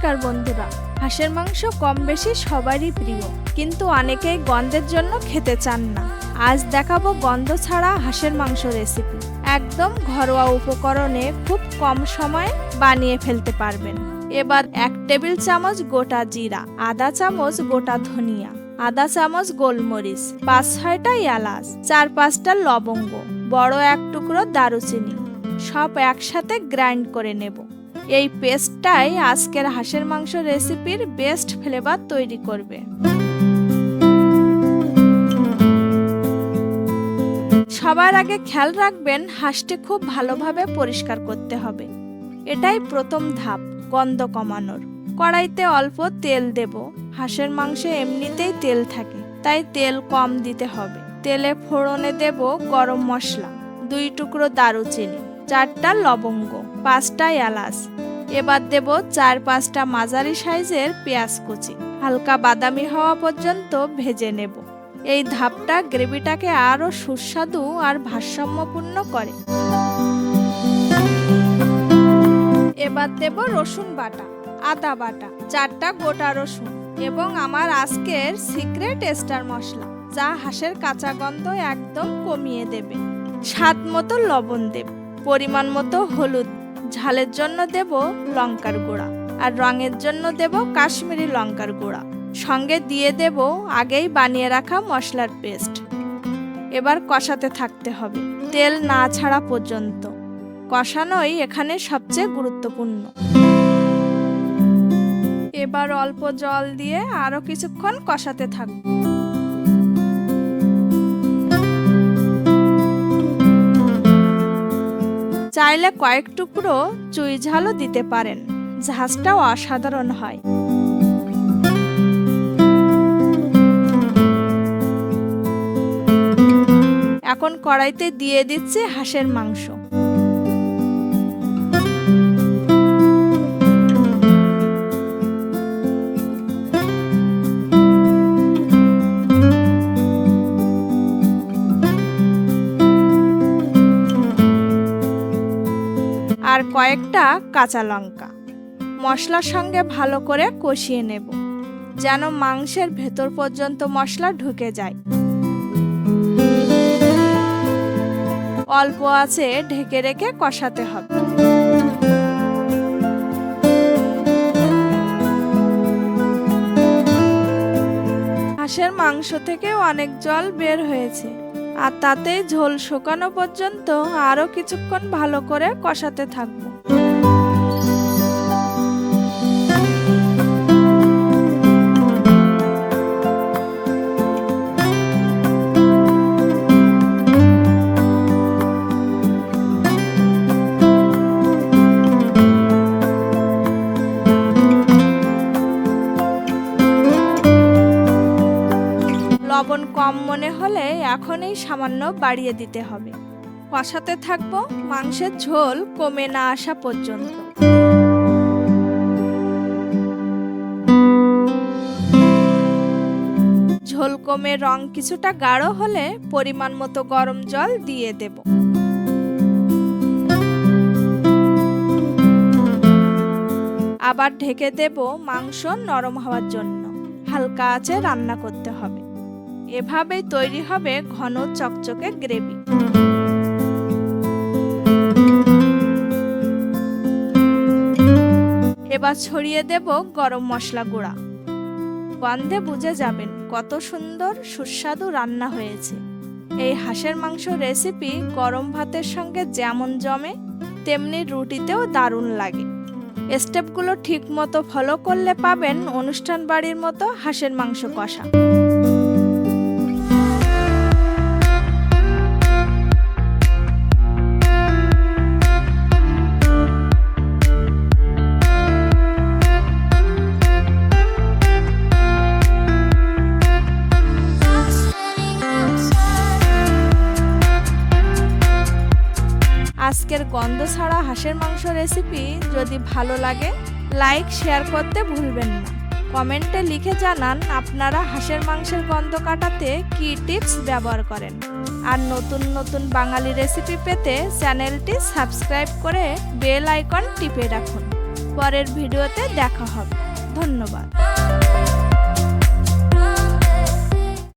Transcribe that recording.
নমস্কার বন্ধুরা। হাঁসের মাংস কম বেশি সবারই প্রিয়, কিন্তু অনেকেই গন্ধের জন্য খেতে চান না। আজ দেখাবো গন্ধ ছাড়া হাঁসের মাংস রেসিপি একদম ঘরোয়া উপকরণে খুব কম সময়ে বানিয়ে ফেলতে পারবেন। এবার এক টেবিল চামচ গোটা জিরা, আধা চামচ গোটা ধনিয়া, আধা চামচ গোলমরিচ, পাঁচ ছয়টা এলাচ, চার পাঁচটা লবঙ্গ, বড় এক টুকরো দারুচিনি, সব একসাথে গ্রাইন্ড করে নেব। এই পেস্টটাই আজকের হাঁসের মাংস রেসিপির বেস্ট ফ্লেভার তৈরি করবে। সবার আগে খেয়াল রাখবেন হাঁসটি খুব ভালোভাবে পরিষ্কার করতে হবে। এটাই প্রথম ধাপ, গন্ধ কমানোর। কড়াইতে অল্প তেল দেব। হাঁসের মাংসে এমনিতেই তেল থাকে, তাই তেল কম দিতে হবে। তেলে ফোড়নে দেব গরম মশলা, দুই টুকরো দারুচিনি, চারটা লবঙ্গ, পাঁচটা এলাচ এবার দেব চার পাঁচটা মাঝারি সাইজের পেঁয়াজ কুচি। হালকা বাদামি হওয়া পর্যন্ত ভেজে নেব। এই ধাপটা গ্রেভিটাকে আরও সুস্বাদু আর ভারসাম্যপূর্ণ করে। এবার দেব রসুন বাটা, আদা বাটা, চারটা গোটা রসুন এবং আমার আজকের সিক্রেট স্টার মশলা, যা হাঁসের কাঁচা গন্ধ একদম কমিয়ে দেবে। স্বাদ মতো লবণ দেব, পরিমাণ মতো হলুদ ঝালের জন্য দেব লঙ্কার গুঁড়া আর রঙের জন্য দেব কাশ্মীরি লঙ্কার গুঁড়া। সঙ্গে দিয়ে দেব আগেই বানিয়ে রাখা মশলার পেস্ট। এবার কষাতে থাকতে হবে, তেল না ছাড়া পর্যন্ত। কষানোই এখানে সবচেয়ে গুরুত্বপূর্ণ। এবার অল্প জল দিয়ে আরও কিছুক্ষণ কষাতে থাকব চাইলে কয়েক টুকরো চুই ঝালও দিতে পারেন। ঝাঁজটাও অসাধারণ হয়। এখন কড়াইতে দিয়ে দিচ্ছে হাঁসের মাংস। কয়েকটা কাঁচা লঙ্কা। মশলার সঙ্গে ভালো করে কষিয়ে নেব, যেন মাংসের ভেতর পর্যন্ত মশলা ঢুকে যায়। অল্প আছে ঢেকে রেখে কষাতে হবে। হাঁসের মাংস থেকে অনেক জল বের হয়েছে, আর তাতে ঝোল শুকানো পর্যন্ত আরও কিছুক্ষণ ভালো করে কষাতে থাকব। লবণ কম মনে হলে এখনই সামান্য বাড়িয়ে দিতে হবে। কষাতে থাকব, মাংসের ঝোল কমে না আসা পর্যন্ত। ঝোল কমে রং কিছুটা গাঢ় হলে পরিমাণ মতো গরম জল দিয়ে দেব। আবার ঢেকে দেব মাংস নরম হওয়ার জন্য। হালকা আছে রান্না করতে হবে। এভাবেই তৈরি হবে ঘন চকচকে গ্রেভি। এবার ছড়িয়ে দেব গরম মশলা গুঁড়া। গন্ধে বুঝে যাবেন কত সুন্দর সুস্বাদু রান্না হয়েছে। এই হাঁসের মাংস রেসিপি গরম ভাতের সঙ্গে যেমন জমে, তেমনি রুটিতেও দারুণ লাগে। স্টেপগুলো ঠিক মতো ফলো করলে পাবেন অনুষ্ঠান বাড়ির মতো হাঁসের মাংস কষা। আজকের গন্ধ ছাড়া হাঁসের মাংস রেসিপি যদি ভালো লাগে লাইক শেয়ার করতে ভুলবেন না। কমেন্টে লিখে জানান আপনারা হাঁসের মাংসের গন্ধ কাটাতে কী টিপস ব্যবহার করেন। আর নতুন নতুন বাঙালি রেসিপি পেতে চ্যানেলটি সাবস্ক্রাইব করে বেল আইকন টিপে রাখুন। পরের ভিডিওতে দেখা হবে। ধন্যবাদ।